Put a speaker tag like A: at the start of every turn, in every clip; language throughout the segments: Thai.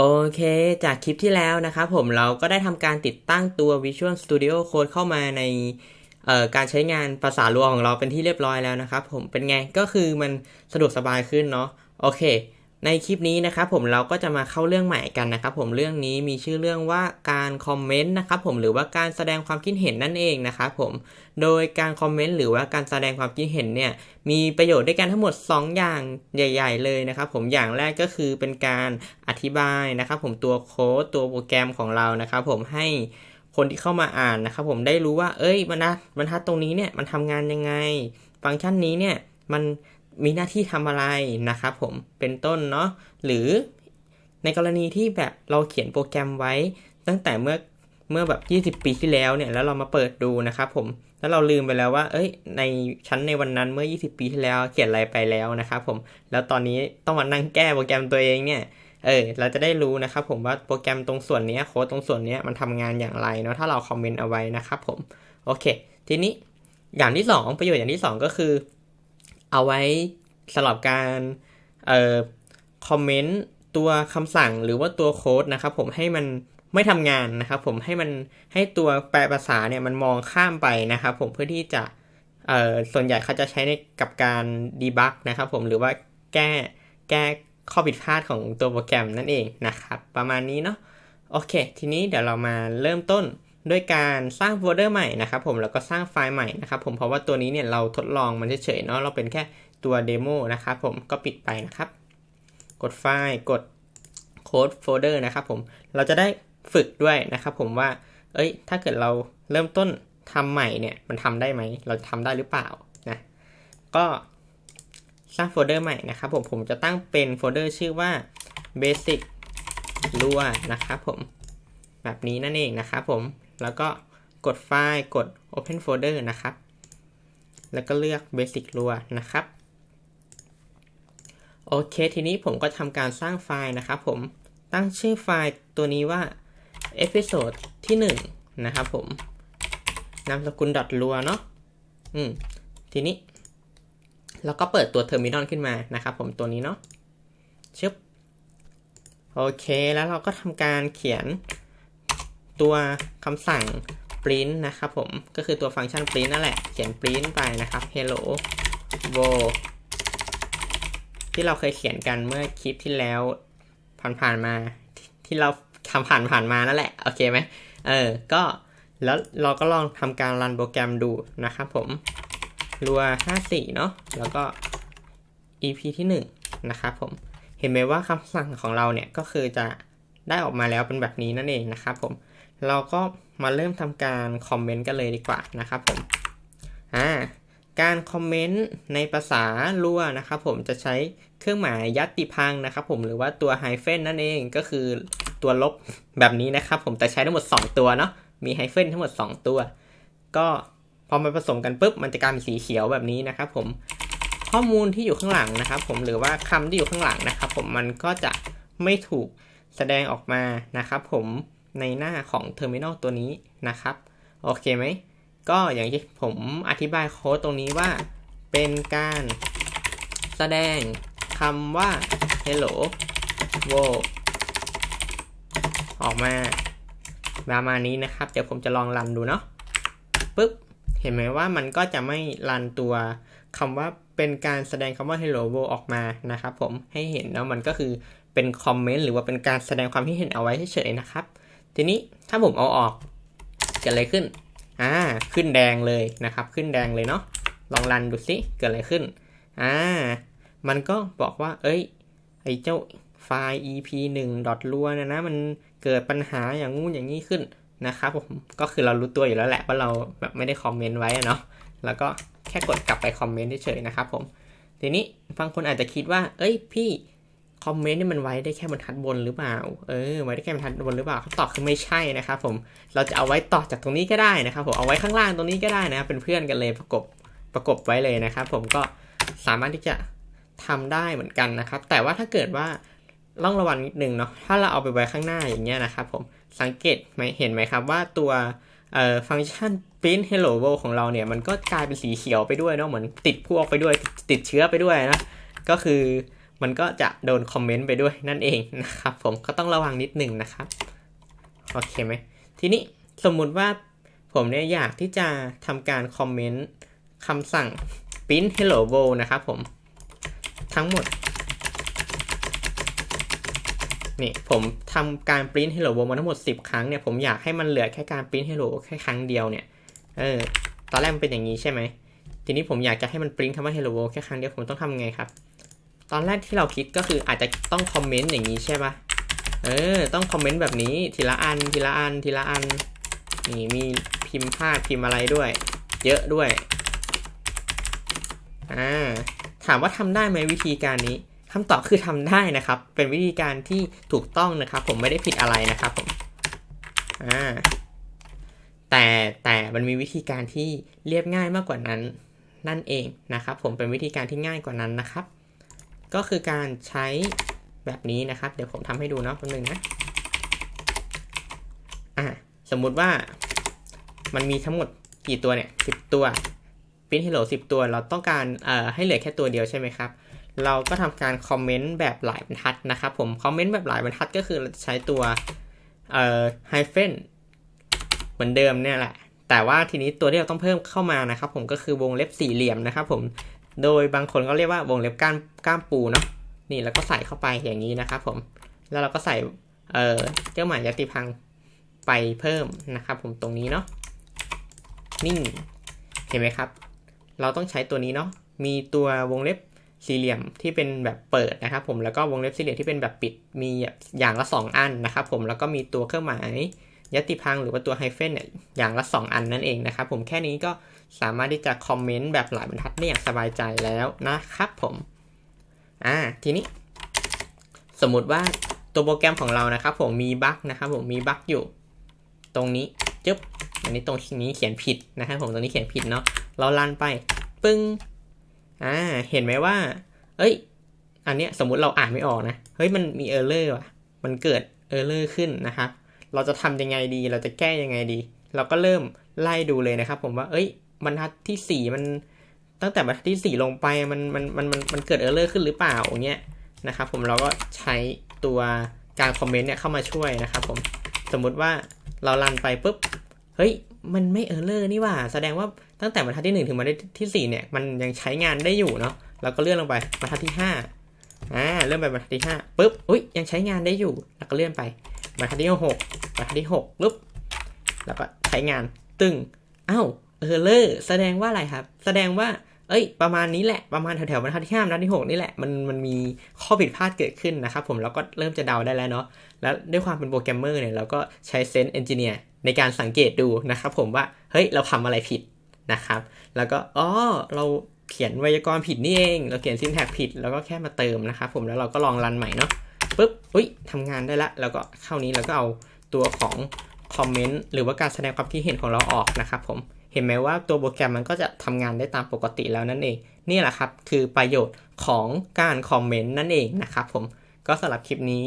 A: โอเค จากคลิปที่แล้วนะครับผมเราก็ได้ทำการติดตั้งตัว Visual Studio Code เข้ามาในการใช้งานภาษาลวงของเราเป็นที่เรียบร้อยแล้วนะครับผมเป็นไงก็คือมันสะดวกสบายขึ้นเนาะโอเค ในคลิปนี้นะครับผมเราก็จะมาเข้าเรื่องใหม่กันนะครับผมเรื่องนี้มีชื่อเรื่องว่าการคอมเมนต์นะครับผมหรือว่าการแสดงความคิดเห็นนั่นเองนะครับผมโดยการคอมเมนต์หรือว่าการแสดงความคิดเห็นเนี่ยมีประโยชน์ด้วยกันทั้งหมด 2 อย่างใหญ่ ๆ เลยนะครับผมอย่างแรกก็คือเป็นการอธิบายนะครับผมตัวโค้ดตัวโปรแกรมของเรานะครับผมให้คนที่เข้ามาอ่านนะครับผมได้รู้ว่า เอ้ยบรรทัดบรรทัดตรงนี้เนี่ยมันทำงานยังไง ฟังก์ชันนี้เนี่ยมัน มีหน้าที่ทำอะไรนะครับผมเป็นต้นเนาะหรือในกรณีที่แบบเราเขียนโปรแกรมไว้ ตั้งแต่เมื่อเมื่อแบบ 20 ปีที่แล้วเนี่ยแล้วเรามาเปิดดูนะครับผมแล้วเราลืมไปแล้วว่า เอ้ย ในชั้นในวันนั้นเมื่อ 20 ปีที่แล้วเขียนอะไรไปแล้วนะครับผมแล้วตอนนี้ต้องมานั่งแก้โปรแกรมตัวเองเนี่ยเออเราจะได้รู้นะครับผมว่าโปรแกรมตรงส่วนนี้โค้ดตรงส่วนนี้มันทำงานอย่างไรเนาะถ้าเราคอมเมนต์เอาไว้นะครับผมโอเค ทีนี้อย่างที่ 2 ประโยชน์อย่างที่ 2 ก็คือ เอาไว้สำหรับการเอ่อคอมเมนต์ตัวคำสั่งหรือว่าตัวโค้ดนะครับผมให้มันไม่ทำงานนะครับผมให้มันให้ตัวแปลภาษาเนี่ยมันมองข้ามไปนะครับผมเพื่อที่จะเอ่อส่วนใหญ่เขาจะใช้ในกับการดีบักนะครับผมหรือว่าแก้แก้ข้อผิดพลาดของตัวโปรแกรมนั่นเองนะครับ ประมาณนี้เนาะโอเค ทีนี้เดี๋ยวเรามาเริ่มต้น ด้วยการสร้างโฟลเดอร์ใหม่นะครับผมแล้วก็สร้างไฟล์ใหม่นะครับผมเพราะว่าตัวนี้เนี่ยเราทดลองมันเฉยๆเนาะเราเป็นแค่ตัวเดโมนะครับผมก็ปิดไปนะครับ กดไฟล์กดโค้ดโฟลเดอร์นะครับผมเราจะได้ฝึกด้วยนะครับผมว่า เอ้ย ถ้าเกิดเราเริ่มต้นทำใหม่เนี่ยมันทำได้ไหมเราจะทำได้หรือเปล่านะก็สร้างโฟลเดอร์ใหม่นะครับผมผมจะตั้งเป็นโฟลเดอร์ชื่อว่า basic รัวนะครับผมแบบนี้นั่นเองนะครับผม แล้วก็กดไฟล์กด open folder นะครับ แล้วก็เลือก basic รัวนะครับ โอเค ทีนี้ผมก็ทำการสร้างไฟล์นะครับผม ตั้งชื่อไฟล์ตัวนี้ว่าเอพิโซดที่หนึ่งนะครับผม นามสกุลดอทรัวเนาะอืม ทีนี้เราก็เปิดตัวเทอร์มินอลขึ้นมานะครับผมตัวนี้เนาะชึบโอเค แล้วเราก็ทำการเขียน ตัวคำสั่ง print นะครับผม ก็คือตัวฟังก์ชัน print นั่นแหละ เขียน print ไปนะครับ hello world ที่เราเคยเขียนกันเมื่อคลิปที่แล้วผ่านๆมา ที่เราทำผ่านผ่านมานั่นแหละ โอเคไหมเออ ก็แล้วเราก็ลองทำการรันโปรแกรมดูนะครับผมรัว54 เนาะแล้วก็ EP ที่ 1 นะครับผม เห็นไหมว่าคำสั่งของเราเนี่ย ก็คือจะได้ออกมาแล้วเป็นแบบนี้นั่นเองนะครับผม เราก็มาเริ่มทำการคอมเมนต์กันเลยดีกว่านะครับผมอ่าการคอมเมนต์ในภาษารัวนะครับผมจะใช้เครื่องหมายยัตติพังนะครับผมหรือว่าตัวไฮเฟนนั่นเองก็คือตัวลบแบบนี้นะครับผมแต่ใช้ทั้งหมด 2 ตัวเนาะมีไฮเฟนทั้งหมด 2 ตัว ก็พอมาผสมกันปุ๊บมันจะกลายเป็นสีเขียวแบบนี้นะครับผมข้อมูลที่อยู่ข้างหลังนะครับ ผมหรือว่าคำที่อยู่ข้างหลังนะครับ ผมมันก็จะไม่ถูกแสดงออกมานะครับ ผม ในหน้าของเทอร์มินอลตัวนี้นะครับ โอเคไหม ก็อย่างที่ผมอธิบายโค้ดตรงนี้ว่า เป็นการแสดงคำว่า hello world ออกมาประมาณนี้นะครับ เดี๋ยวผมจะลองรันดูเนาะปึ๊บ เห็นไหมว่ามันก็จะไม่รันตัวคำว่าเป็นการแสดงคำว่า hello world ออกมานะครับผมให้เห็นแล้วมันก็คือเป็นคอมเมนต์หรือว่าเป็นการแสดงความคิดเห็นเอาไว้เฉยๆนะครับ ทีนี้ถ้าผมเอาออกเกิดอะไรขึ้น อ่า ขึ้นแดงเลยนะครับ ขึ้นแดงเลยเนาะ ลองรันดูสิ เกิดอะไรขึ้น อ่า มันก็บอกว่า เอ้ย ไอเจ้าไฟล์ ep 1ดอทรัวนะนะ มันเกิดปัญหาอย่างงู้นอย่างนี้ขึ้นนะครับผม ก็คือเรารู้ตัวอยู่แล้วแหละว่าเราแบบไม่ได้คอมเมนต์ไว้เนาะ แล้วก็แค่กดกลับไปคอมเมนต์เฉยๆนะครับผม ทีนี้บางคนอาจจะคิดว่า เอ้ยพี่ คอมเมนต์นี่มันไว้ได้แค่บรรทัดบนหรือเปล่า เออ ไว้ได้แค่บรรทัดบนหรือเปล่าคำตอบคือไม่ใช่นะครับผม เราจะเอาไว้ต่อจากตรงนี้ก็ได้นะครับผม เอาไว้ข้างล่างตรงนี้ก็ได้นะ เป็นเพื่อนกันเลยประกบ ประกบไว้เลยนะครับผม ก็สามารถที่จะทำได้เหมือนกันนะครับ แต่ว่าถ้าเกิดว่าต้องระวังนิดนึงเนาะ ถ้าเราเอาไปไว้ข้างหน้าอย่างเงี้ยนะครับผม สังเกตไหมเห็นไหมครับว่าตัวฟังก์ชัน print hello world ของเราเนี่ย มันก็กลายเป็นสีเขียวไปด้วยเนาะ เหมือนติดพวกไปด้วย ติดเชื้อไปด้วยนะ ก็คือ มันก็จะโดนคอมเมนต์ไปด้วยนั่นเองนะครับ ผมก็ต้องระวังนิดหนึ่งนะครับโอเคไหมทีนี้สมมุติว่าผมเนี่ยอยากที่จะทำการคอมเมนต์คำสั่ง print hello world นะครับผมทั้งหมดนี่ผมทำการ print hello world มาทั้งหมด 10 ครั้งเนี่ยผมอยากให้มันเหลือแค่การ print hello แค่ครั้งเดียวเนี่ยเออตอนแรกมันเป็นอย่างนี้ใช่ไหมทีนี้ผมอยากจะให้มัน print คำว่า hello world แค่ครั้งเดียวผมต้องทำไงครับ ตอนแรกที่เราคิดก็คืออาจจะต้องคอมเมนต์อย่างนี้ใช่ปะเออ ต้องคอมเมนต์แบบนี้ทีละอันทีละอันทีละอัน นี่มีพิมพ์พลาดพิมพ์อะไรด้วย เยอะด้วย อ่า ถามว่าทำได้ไหมวิธีการนี้คำตอบคือทำได้นะครับ เป็นวิธีการที่ถูกต้องนะครับ ผมไม่ได้ผิดอะไรนะครับผม อ่า แต่แต่มันมีวิธีการที่เรียบง่ายมากกว่านั้นนั่นเองนะครับ ผมเป็นวิธีการที่ง่ายกว่านั้นนะครับ ก็คือการใช้แบบนี้นะครับ เดี๋ยวผมทำให้ดูเนาะแป๊บนึงนะอ่าสมมุติว่ามันมีทั้งหมดกี่ตัวเนี่ยสิบตัวพิน h ฮ l โหลสิบตัว เราต้องการเอ่อให้เหลือแค่ตัวเดียวใช่ไหมครับ เราก็ทำการคอมเมนต์แบบหลายบรรทัดนะครับผม คอมเมนต์แบบหลายบรรทัดก็คือเราจะใช้ตัวเอ่อไฮเฟนเหมือนเดิมเนี่ยแหละ แต่ว่าทีนี้ตัวที่เราต้องเพิ่มเข้ามานะครับผมก็คือวงเล็บสี่เหลี่ยมนะครับผม โดยบางคนก็เรียกว่าวงเล็บก้านก้ามปูเนาะนี่แล้วก็ใส่เข้าไปอย่างนี้นะครับผม แล้วเราก็ใส่เอ่อเครื่องหมายยติพังไปเพิ่มนะครับ ผมตรงนี้เนาะนิ่งเห็นไหมครับ เราต้องใช้ตัวนี้เนาะมีตัววงเล็บสี่เหลี่ยมที่เป็นแบบเปิดนะครับ ผมแล้วก็วงเล็บสี่เหลี่ยมที่เป็นแบบปิดมีอย่างละ 2 อันนะครับ ผมแล้วก็มีตัวเครื่องหมาย ยติพังหรือว่าตัวไฮเฟนเนี่ยอย่างละ 2 อันนั่นเองนะครับผมแค่นี้ก็สามารถที่จะคอมเมนต์แบบหลายบรรทัดได้อย่างสบายใจแล้วนะครับผมอ่าทีนี้ สมมุติว่าตัวโปรแกรมของเรานะครับผมมีบั๊กนะครับผมมีบั๊กอยู่ ตรงนี้จึ๊บอันนี้ตรงนี้เขียนผิดนะครับผมตรงนี้เขียนผิดเนาะเราลันไปปึ้งอ่าเห็นไหมว่า เอ้ย อันเนี้ยสมมุติเราอ่านไม่ออกนะ เฮ้ยมันมีเออร์เลอร์ว่ะ มันเกิดเออร์เลอร์ขึ้นนะครับ เราจะทำยังไงดี เราจะแก้ยังไงดี เราก็เริ่มไล่ดูเลยนะครับ ผมว่า เอ้ยบรรทัดที่สี่มันตั้งแต่บรรทัดที่สี่ลงไปมันมันมันมันมันเกิดเออร์เลอร์ขึ้นหรือเปล่าอย่างเงี้ยนะครับ ผมเราก็ใช้ตัวการคอมเมนต์เนี่ยเข้ามาช่วยนะครับ ผมสมมุติว่าเราลันไปปุ๊บเฮ้ยมันไม่เออร์เลอร์นี่ว่า แสดงว่าตั้งแต่บรรทัดที่ 1 ถึงบรรทัดที่4เนี่ยมันยังใช้งานได้อยู่เนาะเราก็เลื่อนลงไปบรรทัดที่5อ่าเลื่อนไปบรรทัดที่5ปุ๊บอุ้ยยังใช้งานได้อยู่ แล้วก็เลื่อนไป บรรทัดที่6บรรทัดที่6ปุ๊บแล้วก็ใช้งานตึงอ้าวเออร์เลอร์แสดงว่าอะไรครับ แสดงว่า เอ้ย ประมาณนี้แหละประมาณแถวๆบรรทัดที่5บรรทัดที่6นี่แหละมันมันมีข้อผิดพลาดเกิดขึ้นนะครับผมเราก็เริ่มจะเดาได้แล้วเนาะแล้วด้วยความเป็นโปรแกรมเมอร์เนี่ยเราก็ใช้เซนต์เอนจิเนียร์ในการสังเกตดูนะครับผมว่าเฮ้ยเราทำอะไรผิดนะครับ แล้วก็อ๋อเราเขียนไวยากรณ์ผิดนี่เอง เราเขียนซินแท็กผิดแล้วก็แค่มาเติมนะครับผมแล้วเราก็ลองรันใหม่เนาะ ปุ๊บอุ้ยทำงานได้ละ แล้วก็เข้านี้แล้วก็เอาตัวของคอมเมนต์หรือว่าการแสดงความคิดเห็นของเราออกนะครับผมเห็นไหมว่าตัวโปรแกรมมันก็จะทำงานได้ตามปกติแล้วนั่นเอง นี่แหละครับคือประโยชน์ของการคอมเมนต์นั่นเองนะครับผมก็สำหรับคลิปนี้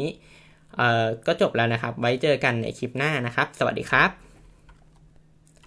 A: ก็จบแล้วนะครับ ไว้เจอกันในคลิปหน้านะครับ สวัสดีครับ